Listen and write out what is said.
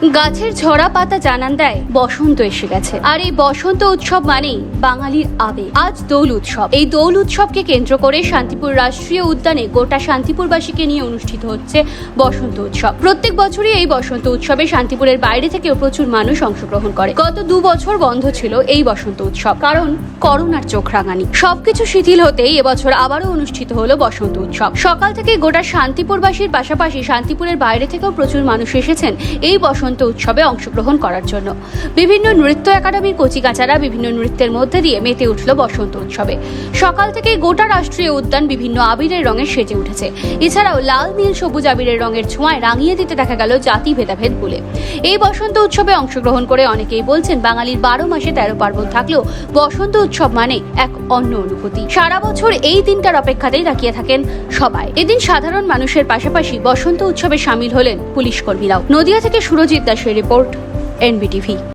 গাছের ঝরা পাতা জানান দেয়, বসন্ত এসে গেছে। আর এই বসন্ত উৎসব মানেই বাঙালির আবেগ। আজ দোল উৎসব। এই দোল উৎসবকে কেন্দ্র করে শান্তিপুর রাষ্ট্রীয় উদ্যানে গোটা শান্তিপুরবাসীকে নিয়ে অনুষ্ঠিত হচ্ছে বসন্ত উৎসব। প্রত্যেক বছরই এই বসন্ত উৎসবে শান্তিপুরের বাইরে থেকেও প্রচুর মানুষ অংশগ্রহণ করে। গত দু বছর বন্ধ ছিল এই বসন্ত উৎসব। কারণ করোনার চোখ রাঙানি। সবকিছু শিথিল হতেই এবছর আবারও অনুষ্ঠিত হলো বসন্ত উৎসব। সকাল থেকে গোটা শান্তিপুরবাসীর পাশাপাশি শান্তিপুরের বাইরে থেকেও প্রচুর মানুষ এসেছেন এই বসন্ত উৎসবে অংশগ্রহণ করার জন্য। বিভিন্ন নৃত্য একাডেমির কচিকাচারা বিভিন্ন নৃত্যের মধ্যে দিয়ে মেতে উঠল বসন্ত উৎসবে। সকাল থেকে গোটা রাষ্ট্রীয় উদ্যান বিভিন্ন আবিরের রঙে সেজে উঠেছে। এছাড়াও লাল, নীল, সবুজ আবিরের রঙের ছোঁয়ায় রাঙিয়ে দিতে দেখা গেল জাতি ভেদাভেদ বলে। এই বসন্ত উৎসবে অংশগ্রহণ করে অনেকেই বলছেন, বাঙালির বারো মাসে তেরো পার্বণ থাকলেও বসন্ত উৎসব মানে এক অন্য অনুভূতি। সারা বছর এই দিনটার অপেক্ষাতেই তাকিয়ে থাকেন সবাই। এদিন সাধারণ মানুষের পাশাপাশি বসন্ত উৎসবে সামিল হলেন পুলিশ কর্মীরাও। নদিয়া থেকে সুরজিৎ দাসের রিপোর্ট এনবিটিভি।